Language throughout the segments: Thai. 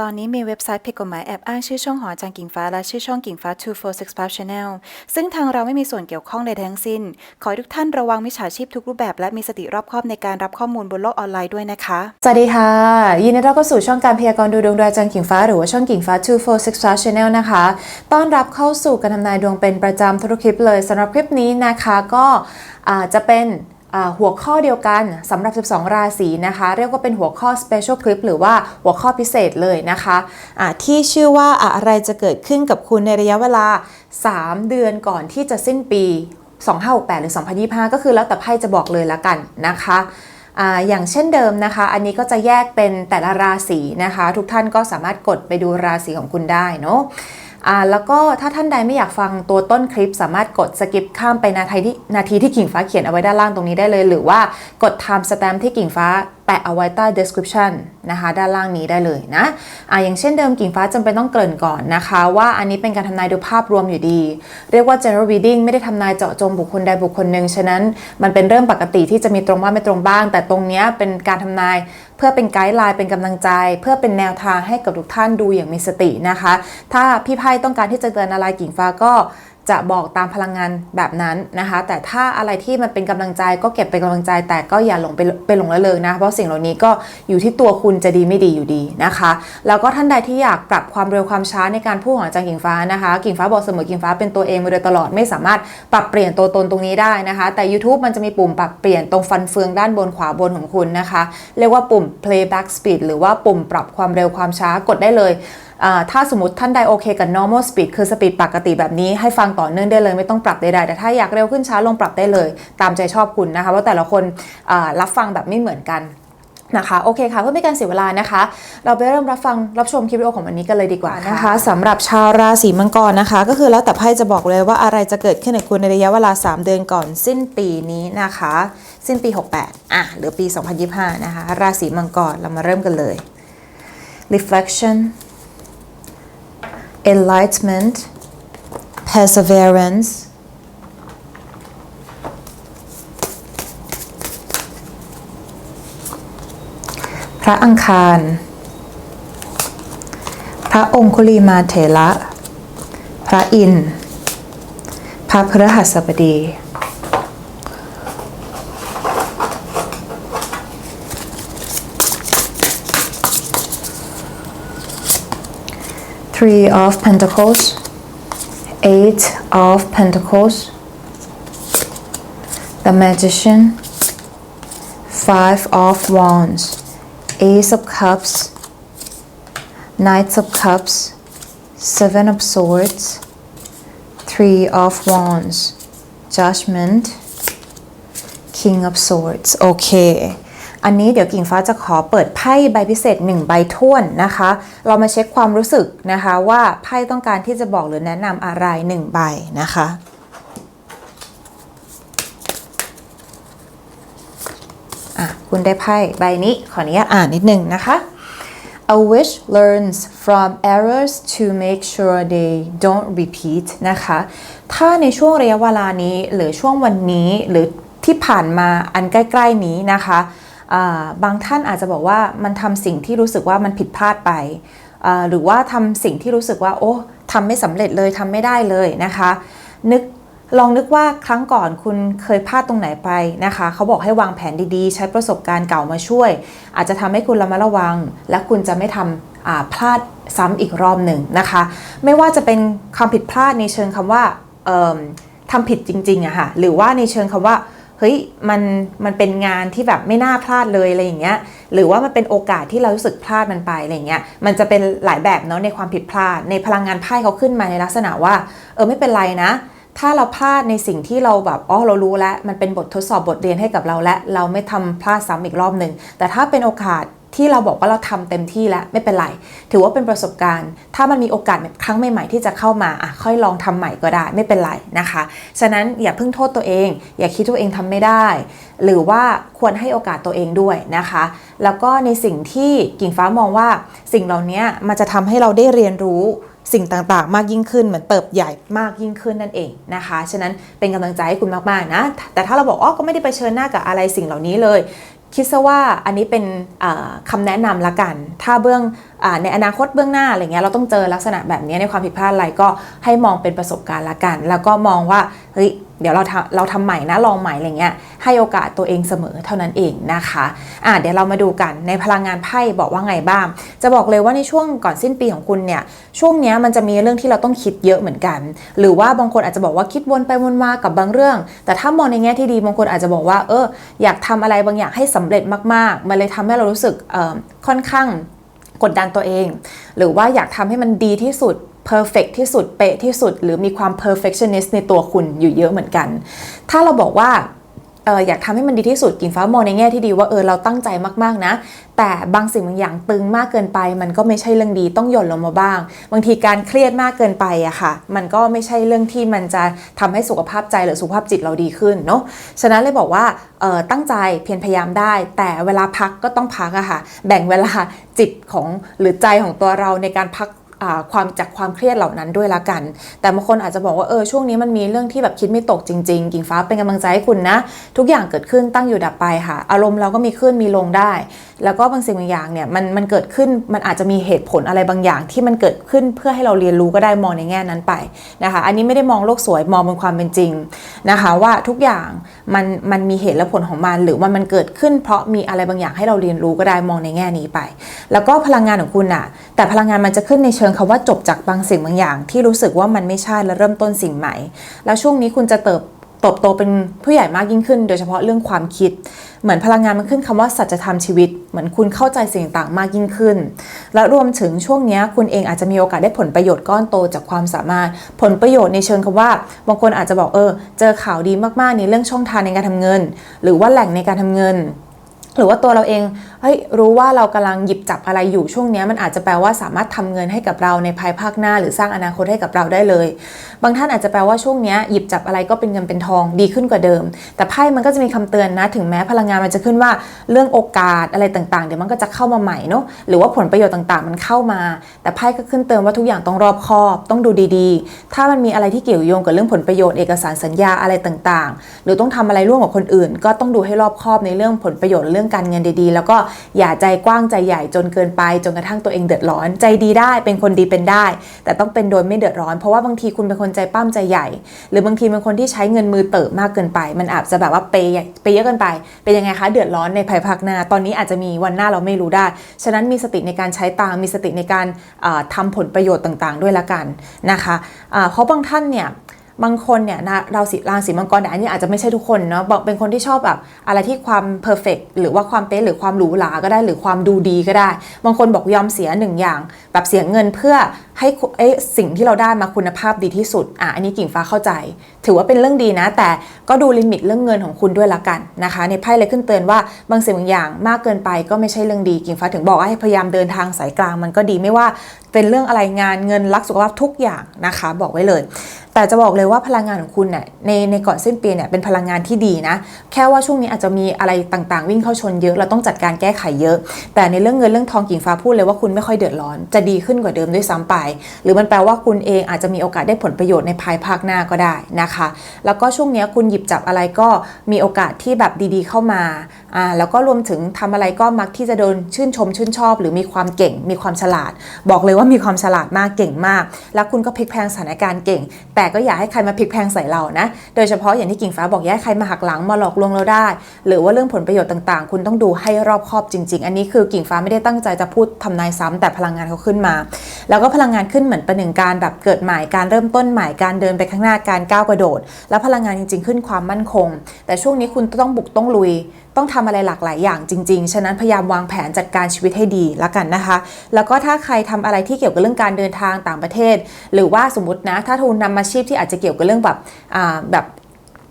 ตอนนี้มีเว็บไซต์ผิดกฎหมายแอบอ้างชื่อช่องหอจารย์กิ่งฟ้าและชื่อช่องกิ่งฟ้า 2465 Channel ซึ่งทางเราไม่มีส่วนเกี่ยวข้องใดทั้งสิ้น ขอทุกท่านระวังมิจฉาชีพทุกรูปแบบและมีสติรอบคอบในการรับข้อมูลบนโลกออนไลน์ด้วยนะคะ สวัสดีค่ะ ยินดีต้อนรับเข้าสู่ช่องการพยากรณ์ดูดวงโดยอาจารย์กิ่งฟ้าหรือว่าช่องกิ่งฟ้า 2465 Channel นะคะ ต้อนรับเข้าสู่การทำนายดวงเป็นประจำทุกคลิปเลยสำหรับคลิปนี้นะคะก็อาจะเป็น หัวข้อเดียวกันสำหรับ 12 ราศีนะคะ เรียกว่าเป็นหัวข้อ Special Clip หรือว่าหัวข้อพิเศษเลยนะคะะที่ชื่อว่าอะไรจะเกิดขึ้นกับคุณในระยะเวลา 3 เดือนก่อนที่จะสิ้นปี 2568 หรือ 2025 ก็คือแล้วแต่ไพ่จะบอกเลยละกันนะคะอ่าอย่างเช่นเดิมนะคะ อันนี้ก็จะแยกเป็นแต่ละราศีนะคะ ทุกท่านก็สามารถกดไปดูราศีของคุณได้เนาะ อ่าแล้วก็ถ้าท่านใดไม่อยากฟังตัวต้นคลิป สามารถกดสกิปข้ามไปนาทีที่นาทีที่กิ่งฟ้าเขียนเอาไว้ด้านล่างตรงนี้ได้เลย หรือว่ากด time stamp ที่กิ่งฟ้าแปะเอาไว้ใต้ description นะคะด้านล่างนี้ได้เลยนะอ่าอย่างเช่นเดิมกิ่งฟ้าจำเป็นต้องเกริ่นก่อนนะคะ ว่าอันนี้เป็นการทำนายดูภาพรวมอยู่ดี เรียกว่า general reading ไม่ได้ทำนายเจาะจงบุคคลใดบุคคลหนึ่งฉะนั้นมันเป็นเรื่องปกติที่จะมีตรงบ้างไม่ตรงบ้าง แต่ตรงนี้เป็นการทำนายเพื่อเป็นไกด์ไลน์เป็นกำลังใจ เพื่อเป็นแนวทางให้กับทุกท่านดูอย่างมีสตินะคะ ถ้าพี่ไพ่ต้องการที่จะเตือนอะไรกิ่งฟ้าก็ จะบอกตามพลังงานแบบนั้นนะคะ แต่ถ้าอะไรที่มันเป็นกำลังใจก็เก็บเป็นกำลังใจ แต่ก็อย่าหลงไปไปหลงละเลยนะ เพราะสิ่งเหล่านี้ก็อยู่ที่ตัวคุณจะดีไม่ดีอยู่ดีนะคะ แล้วก็ท่านใดที่อยากปรับความเร็วความช้าในการพูดของอาจารย์กิ่งฟ้านะคะ กิ่งฟ้าบอกเสมอกิ่งฟ้าเป็นตัวเองมาโดยตลอดไม่สามารถปรับเปลี่ยนตัวตนตรงนี้ได้นะคะ แต่ YouTube มันจะมีปุ่มปรับเปลี่ยนตรงฟันเฟืองด้านบนขวาบนของคุณนะคะ เรียกว่าปุ่ม playback speed หรือว่าปุ่มปรับความเร็วความช้ากดได้เลย ถ้าสมมติท่านใดโอเคกับ normal speed คือสปีดปกติแบบนี้ให้ฟังต่อเนื่องได้เลยไม่ต้องปรับใดๆแต่ถ้าอยากเร็วขึ้นช้าลงปรับได้เลย ตามใจชอบคุณนะคะว่าแต่ละคนรับฟังแบบไม่เหมือนกันนะคะโอเคค่ะเพื่อไม่การเสียเวลานะคะ เราไปเริ่มรับฟังรับชมคลิปวิดีโอของวันนี้กันเลยดีกว่านะคะสำหรับชาวราศีมังกรนะคะ ก็คือแล้วแต่ไพ่จะบอกเลยว่าอะไรจะเกิดขึ้นกับคุณในระยะเวลา 3 เดือนก่อนสิ้นปีนี้นะคะ สิ้นปี 68อะหรือปี 2025 นะคะ ราศีมังกรเรามาเริ่มกันเลย reflection enlightenment, perseverance, "พระอังคาร พระองคุลีมาเถระ พระอินทร์พระพฤหัสบดี Three of Pentacles, Eight of Pentacles, the Magician, Five of Wands, Ace of Cups, Knights of Cups, Seven of Swords, Three of Wands, Judgment, King of Swords. โอันนี้เดี๋ยวกิ่งฟ้าจะขอเปิดไพ่ใบพิเศษ 1 ใบท่วนนะคะ เรามาเช็คความรู้สึกนะคะว่าไพ่ต้องการที่จะบอกหรือแนะนำอะไร 1 ใบนะคะอะคุณได้ไพ่ใบนี้ขออนุญาตอ่านนิดนึงนะคะ A witch learns from errors to make sure they don't repeat นะคะ ถ้าในช่วงระยะเวลานี้หรือช่วงวันนี้หรือที่ผ่านมาอันใกล้ ๆ นี้นะคะ บางท่านอาจจะบอกว่ามันทำสิ่งที่รู้สึกว่ามันผิดพลาดไป หรือว่าทำสิ่งที่รู้สึกว่า โอ้ทำไม่สำเร็จเลยทำไม่ได้เลยนะคะ นึกลองนึกว่าครั้งก่อนคุณเคยพลาดตรงไหนไปนะคะ เขาบอกให้วางแผนดีๆ ใช้ประสบการณ์เก่ามาช่วย อาจจะทำให้คุณระมัดระวัง และคุณจะไม่ทำพลาดซ้ำอีกรอบหนึ่งนะคะ ไม่ว่าจะเป็นความผิดพลาดในเชิงคำว่าทำผิดจริงๆอะค่ะหรือว่าในเชิงคำว่า ฮ้ยมันมันเป็นงานที่แบบไม่น่าพลาดเลยอะไรอย่างเงี้ยหรือว่ามันเป็นโอกาสที่เรารู้สึกพลาดมันไปอะไรเงี้ยมันจะเป็นหลายแบบเนาะในความผิดพลาด ในพลังงานไพ่เขาขึ้นมาในลักษณะว่าเออไม่เป็นไรนะ ถ้าเราพลาดในสิ่งที่เราแบบอ๋อเรารู้แล้วมันเป็นบททดสอบบทเรียนให้กับเราและเราไม่ทำพลาดซ้ำอีกรอบหนึ่งแต่ถ้าเป็นโอกาส ที่เราบอกว่าเราทำเต็มที่แล้วไม่เป็นไร ถือว่าเป็นประสบการณ์ ถ้ามันมีโอกาสครั้งใหม่ๆที่จะเข้ามาอะค่อยลองทำใหม่ก็ได้ไม่เป็นไรนะคะ ฉะนั้นอย่าเพิ่งโทษตัวเอง อย่าคิดตัวเองทำไม่ได้ หรือว่าควรให้โอกาสตัวเองด้วยนะคะ แล้วก็ในสิ่งที่กิ่งฟ้ามองว่าสิ่งเหล่านี้มันจะทำให้เราได้เรียนรู้สิ่งต่างๆ มากยิ่งขึ้นเหมือนเติบใหญ่มากยิ่งขึ้นนั่นเองนะคะ ฉะนั้นเป็นกำลังใจให้คุณมากๆนะ แต่ถ้าเราบอกอ๋อก็ไม่ได้ไปเชิญหน้ากับอะไรสิ่งเหล่านี้เลย คิดซะว่าอันนี้เป็นคำาแนะนำละกัน ถ้าเบื้องอในอนาคตเบื้องหน้าอะไรเงี้ยเราต้องเจอลักษณะแบบนี้ในความผิดพลาดอะไรก็ให้มองเป็นประสบการณ์ละกัน แล้วก็มองว่าเฮ้ย เดี๋ยวเราทำเราทำใหม่นะลองใหม่อะไรเงี้ยให้โอกาสตัวเองเสมอเท่านั้นเองนะคะอะเดี๋ยวเรามาดูกันในพลังงานไพ่บอกว่าไงบ้าง จะบอกเลยว่าในช่วงก่อนสิ้นปีของคุณเนี่ยช่วงเนี้ยมันจะมีเรื่องที่เราต้องคิดเยอะเหมือนกัน หรือว่าบางคนอาจจะบอกว่าคิดวนไปวนมากับบางเรื่อง แต่ถ้ามองในแง่ที่ดีบางคนอาจจะบอกว่าเอออยากทำอะไรบางอย่างให้สำเร็จมากๆ มันเลยทำให้เรารู้สึกเออค่อนข้าง กดดันตัวเอง หรือว่าอยากทำให้มันดีที่สุด perfect ที่สุดเป๊ะที่สุด หรือมีความ perfectionist ในตัวคุณอยู่เยอะเหมือนกัน ถ้าเราบอกว่า อออยากทำให้มันดีที่สุดกินฟ้ามองในแง่ที่ดีว่าเออเราตั้งใจมากๆนะ แต่บางสิ่งบางอย่างตึงมากเกินไป มันก็ไม่ใช่เรื่องดีต้องหย่อนลงมาบ้าง บางทีการเครียดมากเกินไปอะค่ะ มันก็ไม่ใช่เรื่องที่มันจะทำให้สุขภาพใจหรือสุขภาพจิตเราดีขึ้นเนาะฉะนั้นเลยบอกว่าเออตั้งใจเพียรพยายามได้ แต่เวลาพักก็ต้องพักอะค่ะ แบ่งเวลาจิตของหรือใจของตัวเราในการพัก ความจากความเครียดเหล่านั้นด้วยละกัน แต่บางคนอาจจะบอกว่าเออช่วงนี้มันมีเรื่องที่แบบคิดไม่ตกจริง ๆ กิ่งฟ้าเป็นกำลังใจให้คุณนะ ทุกอย่างเกิดขึ้นตั้งอยู่ดับไปค่ะ อารมณ์เราก็มีขึ้นมีลงได้ แล้วก็บางสิ่งบางอย่างเนี่ยมันมันเกิดขึ้นมันอาจจะมีเหตุผลอะไรบางอย่าง ที่มันเกิดขึ้นเพื่อให้เราเรียนรู้ก็ได้มองในแง่นั้นไปนะคะ อันนี้ไม่ได้มองโลกสวยมองบนความเป็นจริงนะคะว่าทุกอย่างมันมันมีเหตุและผลของมัน หรือว่ามันเกิดขึ้น เพราะมีอะไรบางอย่างให้เราเรียนรู้ก็ได้มองในแง่นี้ไป แล้วก็พลังงานของคุณอะแต่พลังงานมันจะขึ้นในเชิงคำว่าจบจากบางสิ่งบางอย่าง ที่รู้สึกว่ามันไม่ใช่และเริ่มต้นสิ่งใหม่ แล้วช่วงนี้คุณจะเติบเติบโตเป็นผู้ใหญ่มากยิ่งขึ้น โดยเฉพาะเรื่องความคิด เหมือนพลังงานมันขึ้นคำว่าสัจธรรมชีวิต เหมือนคุณเข้าใจสิ่งต่างมากยิ่งขึ้น และรวมถึงช่วงนี้คุณเองอาจจะมีโอกาสได้ผลประโยชน์ก้อนโตจากความสามารถ ผลประโยชน์ในเชิงคำว่า บางคนอาจจะบอกเออ เจอข่าวดีมากๆในเรื่องช่องทางในการทำเงิน หรือว่าแหล่งในการทำเงิน หรือว่าตัวเราเองเฮ้ยรู้ว่าเรากำลังหยิบจับอะไรอยู่ช่วงนี้มันอาจจะแปลว่าสามารถทำเงินให้กับเราในภายภาคหน้า หรือสร้างอนาคตให้กับเราได้เลย บางท่านอาจจะแปลว่าช่วงนี้หยิบจับอะไรก็เป็นเงินเป็นทองดีขึ้นกว่าเดิม แต่ไพ่มันก็จะมีคำเตือนนะ ถึงแม้พลังงานมันจะขึ้นว่าเรื่องโอกาสอะไรต่างๆ เดี๋ยวมันก็จะเข้ามาใหม่เนาะหรือว่าผลประโยชน์ต่างๆ มันเข้ามา แต่ไพ่ก็ขึ้นเตือนว่าทุกอย่างต้องรอบคอบต้องดูดีๆ ถ้ามันมีอะไรที่เกี่ยวโยงกับเรื่องผลประโยชน์เอกสารสัญญาอะไรต่างๆ หรือต้องทำอะไรร่วมกับคนอื่น ก็ต้องดูให้รอบคอบในเรื่องผลประโยชน์เรื่องการเงินดีๆ แล้วก็อย่าใจกว้างใจใหญ่จนเกินไป จนกระทั่งตัวเองเดือดร้อน ใจดีได้เป็นคนดีเป็นได้ แต่ต้องเป็นโดยไม่เดือดร้อน เพราะว่าบางทีคุณเป็นคนใจปั้มใจใหญ่ หรือบางทีเป็นคนที่ใช้เงินมือเติบมากเกินไป มันอาจจะแบบว่าเปย์เปเยอะเกินไป เป็นยังไงคะเดือดร้อนในภายภาคหน้า ตอนนี้อาจจะมีวันหน้าเราไม่รู้ได้ ฉะนั้นมีสติในการใช้ตังมีสติในการทำาผลประโยชน์ต่าง ๆ ด้วยละกันนะคะเพราะบางท่านเนี่ย บางคนเนี่ยนะเราสีราศีมังกรแต่อันนี้อาจจะไม่ใช่ทุกคนเนาะบอกเป็นคนที่ชอบแบบอะไรที่ความเพอร์เฟกหรือว่าความเป๊ะหรือความหรูหราก็ได้หรือความดูดีก็ได้ บางคนบอกยอมเสียหนึ่งอย่าง แบบเสียเงินเพื่อให้เอ้สิ่งที่เราได้มาคุณภาพดีที่สุดอะอันนี้กิ่งฟ้าเข้าใจ ถือว่าเป็นเรื่องดีนะ แต่ก็ดูลิมิตเรื่องเงินของคุณด้วยละกันนะคะ ในไพ่เลยขึ้นเตือนว่าบางสิ่งบางอย่างมากเกินไปก็ไม่ใช่เรื่องดีกิ่งฟ้าถึงบอกว่าให้พยายามเดินทางสายกลางมันก็ดีไม่ว่าเป็นเรื่องอะไรงานเงินรักสุขภาพทุกอย่างนะคะ บอกไว้เลย แต่จะบอกเลยว่าพลังงานของคุณเนี่ยในในก่อนสิ้นปีเนี่ยเป็นพลังงานที่ดีนะ แค่ว่าช่วงนี้อาจจะมีอะไรต่างๆ วิ่งเข้าชนเยอะเราต้องจัดการแก้ไขเยอะ แต่ในเรื่องเงินเรื่องทองกิ่งฟ้าพูดเลยว่าคุณไม่ค่อยเดือดร้อน จะดีขึ้นกว่าเดิมด้วยซ้ำไป หรือมันแปลว่าคุณเองอาจจะมีโอกาสได้ผลประโยชน์ในภายภาคหน้าก็ได้นะคะ แล้วก็ช่วงนี้คุณหยิบจับอะไรก็มีโอกาสที่แบบดีๆ เข้ามาอ่าแล้วก็รวมถึงทำอะไรก็มักที่จะโดนชื่นชมชื่นชอบ หรือมีความเก่ง มีความฉลาด บอกเลยว่ามีความฉลาดมากเก่งมาก แล้วคุณก็พลิกแพลงสถานการณ์เก่งแต่แต่ก็อย่าให้ใครมาพลิกแพงใส่เรานะ โดยเฉพาะอย่างที่กิ่งฟ้าบอกอย่าให้ใครมาหักหลังมาหลอกลวงเราได้ หรือว่าเรื่องผลประโยชน์ต่างๆ คุณต้องดูให้รอบคอบจริง ๆ อันนี้คือกิ่งฟ้าไม่ได้ตั้งใจจะพูดทำนายซ้ำแต่พลังงานเขาขึ้นมา แล้วก็พลังงานขึ้นเหมือนเป็นหนึ่งการแบบเกิดใหม่การเริ่มต้นใหม่การเดินไปข้างหน้าการก้าวกระโดด แล้วพลังงานจริง ๆ ขึ้นความมั่นคง แต่ช่วงนี้คุณต้องบุกต้องลุย ต้องทำอะไรหลากหลายอย่างจริง ๆ ฉะนั้นพยายามวางแผนจัดการชีวิตให้ดีละกันนะคะ แล้วก็ถ้าใครทำอะไรที่เกี่ยวกับเรื่องการเดินทางต่างประเทศ หรือว่าสมมตินะ ถ้าทุนนำอาชีพที่อาจจะเกี่ยวกับเรื่องแบบอ่าแบบ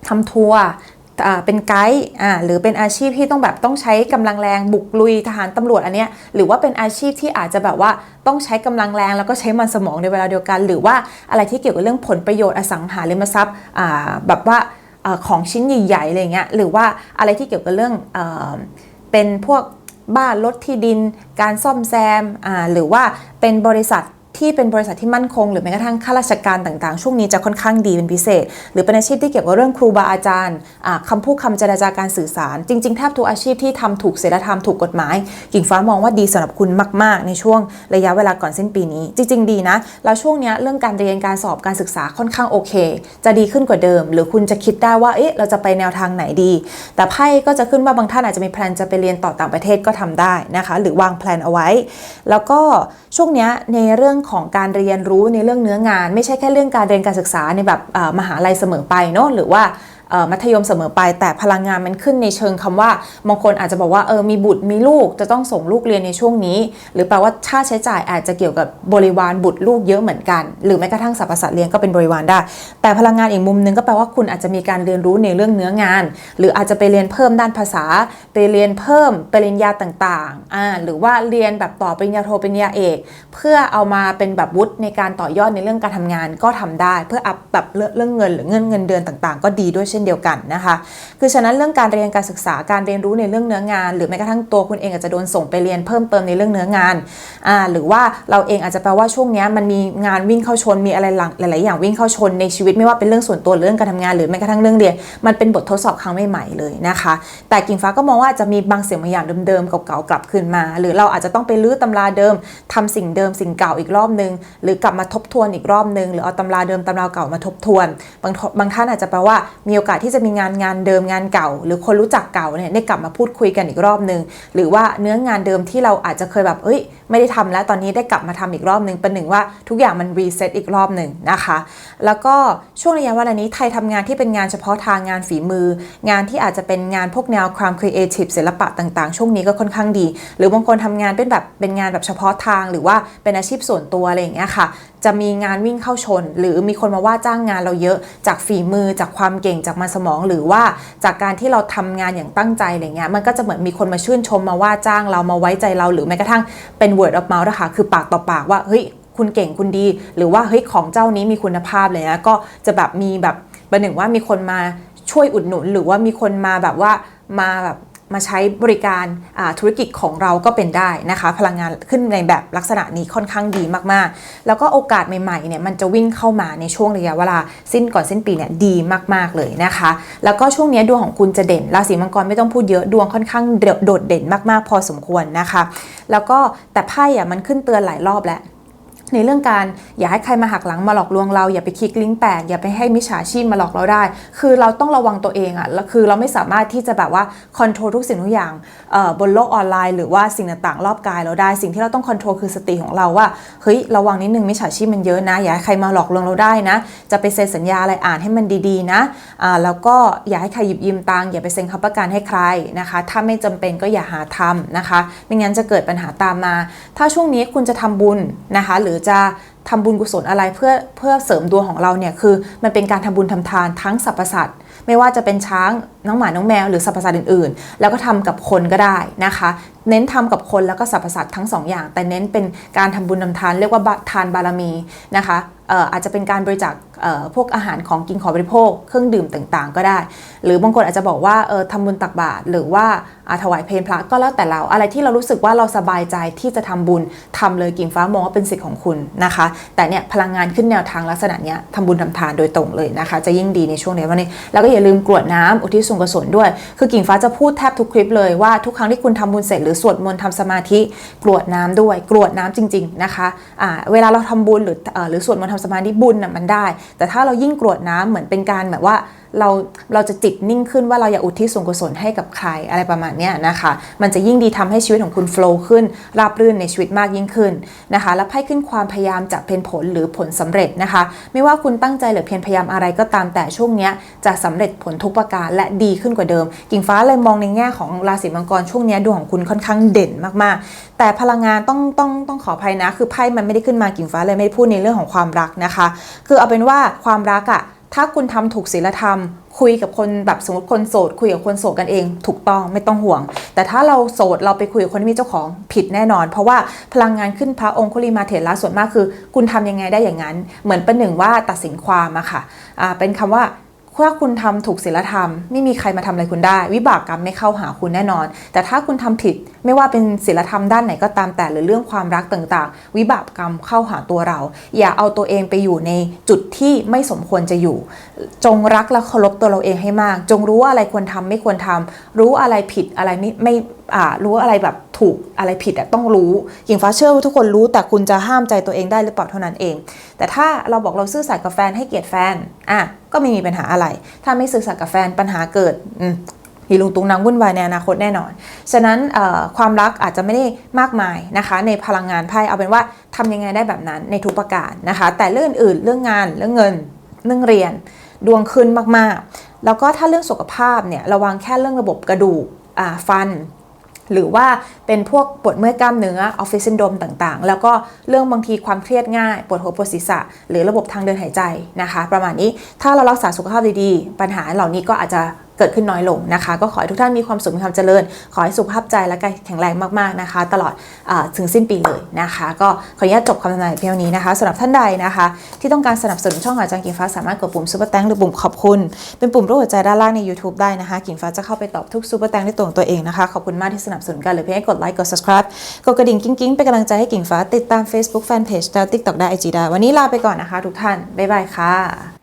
ทำทัวร์อ่าเป็นไกด์อ่าหรือเป็นอาชีพที่ต้องแบบต้องใช้กำลังแรงบุกลุยทหารตำรวจอันเนี้ยหรือว่าเป็นอาชีพที่อาจจะแบบว่าต้องใช้กำลังแรงแล้วก็ใช้มันสมองในเวลาเดียวกัน หรือว่าอะไรที่เกี่ยวกับเรื่องผลประโยชน์อสังหาริมทรัพย์อ่าแบบว่า ของชิ้นใหญ่ๆอะไรเงี้ยหรือว่าอะไรที่เกี่ยวกับเรื่องเอเป็นพวกบ้านรถที่ดิน การซ่อมแซมหรือว่าเป็นบริษัท ที่เป็นบริษัทที่มั่นคง หรือแม้กระทั่งข้าราชการต่างๆ ช่วงนี้จะค่อนข้างดีเป็นพิเศษ หรือเป็นอาชีพที่เกี่ยวกับเรื่องครูบาอาจารย์อ่าคำพูดคำเจรจาการสื่อสาร จริงๆแทบทุกอาชีพที่ทำถูกศีลธรรมถูกกฎหมาย กิ่งฟ้ามองว่าดีสำหรับคุณมาก ๆ ในช่วงระยะเวลาก่อนสิ้นปีนี้ จริง ๆ ดีนะ แล้วช่วงนี้เรื่องการเรียนการสอบการศึกษาค่อนข้างโอเค จะดีขึ้นกว่าเดิม หรือคุณจะคิดได้ว่าเอ๊ะเราจะไปแนวทางไหนดี แต่ไพ่ก็จะขึ้นว่าบางท่านอาจจะมีแพลนจะไปเรียนต่อต่างประเทศก็ทำได้นะคะหรือวางแพลนเอาไว้ แล้วก็ช่วงนี้ในเรื่องของการเรียนรู้ในเรื่องเนื้องาน ไม่ใช่แค่เรื่องการเรียนการศึกษาในแบบมหาลัยเสมอไปเนาะหรือว่า มัธยมเสมอไป แต่พลังงานมันขึ้นในเชิงคำว่าบางคนอาจจะบอกว่าเออมีบุตรมีลูกจะต้องส่งลูกเรียนในช่วงนี้ หรือแปลว่าค่าใช้จ่ายอาจจะเกี่ยวกับบริวารบุตรลูกเยอะเหมือนกัน หรือแม้กระทั่งสรรพสัตว์เลี้ยงก็เป็นบริวารได้ แต่พลังงานอีกมุมหนึงก็แปลว่าคุณอาจจะมีการเรียนรู้ในเรื่องเนื้องาน หรืออาจจะไปเรียนเพิ่มด้านภาษา ไปเรียนเพิ่มปริญญาต่างๆอ่าหรือว่าเรียนแบบต่อปริญญาโทปริญญาเอก เพื่อเอามาเป็นแบบวุฒิในการต่อยอดในเรื่องการทำงานก็ทำได้ เพื่ออัพแบบเรื่องเรื่องเงินหรือเงินเงินเดือนต่างๆ ก็ดีด้วยเช่นเดียวกันนะคะ คือฉะนั้นเรื่องการเรียนการศึกษาการเรียนรู้ในเรื่องเนื้องาน หรือแม้กระทั่งตัวคุณเองอาจจะโดนส่งไปเรียนเพิ่มเติมในเรื่องเนื้องานอ่าหรือว่าเราเองอาจจะแปลว่าช่วงนี้มันมีงานวิ่งเข้าชนมีอะไรหลังหลาย ๆ อย่างวิ่งเข้าชนในชีวิตไม่ว่าเป็นเรื่องส่วนตัวเรื่องการทำงานหรือแม้กระทั่งเรื่องเรียน มันเป็นบททดสอบครั้งใหม่ๆเลยนะคะ แต่กิ่งฟ้าก็มองว่าอาจจะมีบางเสียงบางอย่างเดิม ๆ เก่า ๆ กลับคืนมา หรือเราอาจจะต้องไปลื้อตำราเดิมทำสิ่งเดิมสิ่งเก่าอีกรอบนึง หรือกลับมาทบทวนอีกรอบนึง หรือเอาตำราเดิมตำราเก่ามาทบทวน บางบางท่านอาจจะแปลว่ามีโอกาสที่จะมีงานงานเดิมงานเก่า หรือคนรู้จักเก่าเนี่ยได้กลับมาพูดคุยกันอีกรอบนึง หรือว่าเนื้องานเดิมที่เราอาจจะเคยแบบเอ้ยไม่ได้ทำแล้วตอนนี้ได้กลับมาทำอีกรอบนึงเป็นหนึ่งว่าทุกอย่างมันรีเซ็ตอีกรอบหนึ่งนะคะ แล้วก็ช่วงระยะเวลานี้ไทยทำงานที่เป็นงานเฉพาะทางงานฝีมือ งานที่อาจจะเป็นงานพวกแนวความครีเอทีฟศิลปะต่างๆ ช่วงนี้ก็ค่อนข้างดี หรือบางคนทำงานเป็นแบบเป็นงานแบบเฉพาะทาง หรือว่าเป็นอาชีพส่วนตัวอะไรอย่างเงี้ยค่ะ จะมีงานวิ่งเข้าชน หรือมีคนมาว่าจ้างงานเราเยอะจากฝีมือจากความเก่งจากมันสมองหรือว่าจากการที่เราทำงานอย่างตั้งใจอะไรเงี้ยมันก็จะเหมือนมีคนมาชื่นชมมาว่าจ้างเรามาไว้ใจเราหรือแม้กระทั่งเป็น word of mouth นะคะคือปากต่อปากว่าเฮ้ยคุณเก่งคุณดี หรือว่าเฮ้ยของเจ้านี้มีคุณภาพเลยนะก็จะแบบมีแบบประหนึ่งว่ามีคนมาช่วยอุดหนุน หรือว่ามีคนมาแบบว่ามาแบบ มาใช้บริการธุรกิจของเราก็เป็นได้นะคะ พลังงานขึ้นในแบบลักษณะนี้ค่อนข้างดีมากๆ แล้วก็โอกาสใหม่ๆเนี่ยมันจะวิ่งเข้ามาในช่วงระยะเวลาสิ้นก่อนสิ้นปีเนี่ยดีมากๆเลยนะคะ แล้วก็ช่วงนี้ดวงของคุณจะเด่นราศีมังกรไม่ต้องพูดเยอะดวงค่อนข้างโดดเด่นมากๆ พอสมควรนะคะ แล้วก็แต่ไพ่อะมันขึ้นเตือนหลายรอบแล้ว ในเรื่องการอย่าให้ใครมาหักหลังมาหลอกลวงเรา อย่าไปคลิกลิงก์แปลกอย่าไปให้มิจฉาชีพมาหลอกเราได้ คือเราต้องระวังตัวเองอะแล้วคือเราไม่สามารถที่จะแบบว่าคอนโทรลทุกสิ่งทุกอย่างบนโลกออนไลน์ หรือว่าสิ่งต่างๆ รอบกายเราได้ สิ่งที่เราต้องคอนโทรลคือสติของเราว่าเฮ้ยระวังนิดนึงมิจฉาชีพมันเยอะนะอย่าให้ใครมาหลอกลวงเราได้นะ จะไปเซ็นสัญญาอะไรอ่านให้มันดีๆนะอ่าแล้วก็อย่าให้ใครหยิบยืมตังค์อย่าไปเซ็นค้ำประกันให้ใครนะคะ ถ้าไม่จำเป็นก็อย่าหาทำนะคะ ไม่งั้นจะเกิดปัญหาตามมา ถ้าช่วงนี้คุณจะทำบุญนะคะ หรือจะทำบุญกุศลอะไรเพื่อเพื่อเสริมดวงของเราเนี่ยคือ มันเป็นการทำบุญทำทานทั้งสรรพสัตว์ไม่ว่าจะเป็นช้างน้องหมาน้องแมวหรือสรรพสัตว์อื่นๆ แล้วก็ทำกับคนก็ได้นะคะ เน้นทำกับคนแล้วก็สรรพสัตว์ทั้งสองอย่าง แต่เน้นเป็นการทำบุญทำทานเรียกว่าทานบารมีนะคะอออาจจะเป็นการบริจาคพวกอาหารของกินของบริโภค เครื่องดื่มต่างๆ ก็ได้ หรือบางคนอาจจะบอกว่าออทำบุญตักบาตรหรือว่าถวายเพลพระก็แล้วแต่เรา อะไรที่เรารู้สึกว่าเราสบายใจที่จะทำบุญทำเลยกิ่งฟ้ามองว่าเป็นสิทธิ์ของคุณนะคะ แต่เนี่ยพลังงานขึ้นแนวทางลักษณะเนี้ยทำบุญทำทานโดยตรงเลยนะคะ จะยิ่งดีในช่วงนี้วันนี้ แล้วก็อย่าลืมกรวดน้ำอุทิศส่วนกุศลด้วย คือกิ่งฟ้าจะพูดแทบทุกคลิปเลยว่าทุกครั้งที่คุณทำบุญเสร็จหรือสวดมนต์ทำสมาธิกรวดน้ำด้วยกรวดน้ำจริง ๆนะคะะเวลาเราทำบุญหรืออหรือสวดมนต์ทำสมาธิบุญน่ะมันได้ แต่ถ้าเรายิ่งกรวดน้ำเหมือนเป็นการแบบว่า เราเราจะจิตนิ่งขึ้นว่าเราอยากอุทิศส่วนกุศลให้กับใครอะไรประมาณนี้นะคะ มันจะยิ่งดีทำให้ชีวิตของคุณโฟล์ขึ้น ราบรื่นในชีวิตมากยิ่งขึ้นนะคะ และไพ่ขึ้นความพยายามจะเป็นผลหรือผลสำเร็จนะคะ ไม่ว่าคุณตั้งใจหรือเพียรพยายามอะไรก็ตามแต่ช่วงนี้จะสำเร็จผลทุกประการและดีขึ้นกว่าเดิม กิ่งฟ้าเลยมองในแง่ของราศีมังกรช่วงนี้ดวงของคุณค่อนข้างเด่นมากๆ แต่พลังงานต้องต้องต้องขออภัยนะ คือไพ่มันไม่ได้ขึ้นมากิ่งฟ้าเลยไม่ได้พูดในเรื่องของความรักนะคะ คือเอาเป็นว่าความรักอะ ถ้าคุณทำถูกศีลธรรม คุยกับคนแบบสมมติคนโสด คุยกับคนโสดกันเอง ถูกต้องไม่ต้องห่วง แต่ถ้าเราโสดเราไปคุยกับคนที่มีเจ้าของผิดแน่นอน เพราะว่าพลังงานขึ้นพระองคุลิมาเถระส่วนมากคือ คุณทำยังไงได้อย่างนั้น เหมือนเป็นหนึ่งว่าตัดสินความอะค่ะเป็นคำว่า ถ้าคุณทำถูกศีลธรรม ไม่มีใครมาทำอะไรคุณได้ วิบากกรรมไม่เข้าหาคุณแน่นอน แต่ถ้าคุณทำผิดไม่ว่าเป็นศีลธรรมด้านไหนก็ตามแต่หรือเรื่องความรักต่างๆ วิบากกรรมเข้าหาตัวเรา อย่าเอาตัวเองไปอยู่ในจุดที่ไม่สมควรจะอยู่จงรักและเคารพตัวเราเองให้มาก จงรู้ว่าอะไรควรทำไม่ควรทำรู้อะไรผิดอะไรไม่ไม่อ่ารู้อะไรแบบถูกอะไรผิดอะต้องรู้หญิงฟ้าเชื่อว่าทุกคนรู้แต่คุณจะห้ามใจตัวเองได้หรือเปล่าเท่านั้นเอง แต่ถ้าเราบอกเราซื่อสัตย์กับแฟนให้เกียรติแฟนอะก็ไม่มีปัญหาอะไร ถ้าไม่ซื่อสัตย์กับแฟนปัญหาเกิดอืมีลุงตุงนางวุ่นวายในอนาคตแน่นอน ฉะนั้นความรักอาจจะไม่ได้มากมายนะคะ ในพลังงานไพ่เอาเป็นว่าทำยังไงได้แบบนั้นในทุกประการนะคะ แต่เรื่องอื่นเรื่องงานเรื่องเงินเรื่องเรียน ดวงขึ้นมากๆ แล้วก็ถ้าเรื่องสุขภาพเนี่ยระวังแค่เรื่องระบบกระดูกฟัน หรือว่าเป็นพวกปวดเมื่อยกล้ามเนื้อออฟฟิศซินโดมต่างๆ แล้วก็เรื่องบางทีความเครียดง่ายปวดหัวปวดศีรษะ หรือระบบทางเดินหายใจนะคะ ประมาณนี้ถ้าเรารักษาสุขภาพดีๆ ปัญหาเหล่านี้ก็อาจจะ กิดขึ้นน้อยลงนะคะ ก็ขอให้ทุกท่านมีความสุขมีความเจริญ ขอให้สุขภาพใจและกายแข็งแรงมากๆนะคะ ตลอดอถึงสิ้นปีเลยนะคะ ก็ขออนุญาตจบคำทำนายเพียงนี้นะคะสำหรับท่านใดนะคะ ที่ต้องการสนับสนุนช่องหาจังกิ่งฟ้าสามารถกดปุ่มซุปเปอร์แตงหรือปุ่มขอบคุณ เป็นปุ่มรูปหัวใจด้านล่างใน YouTube ได้นะคะ กิ่งฟ้าจะเข้าไปตอบทุกซุปเปอร์แตงด้วยตัวของตัวเองนะคะขอบคุณมากที่สนับสนุนกันหรือเพียงให้กดไลค์กด subscribe กดกระดิ่งกิ้งๆเป็นกำลังใจให้กิ่งฟ้าติดตาม Facebook Fanpage และ TikTok ได้ IG ได้วันนี้ลาไปก่อนนะคะ ทุกท่านบ๊ายบายค่ะ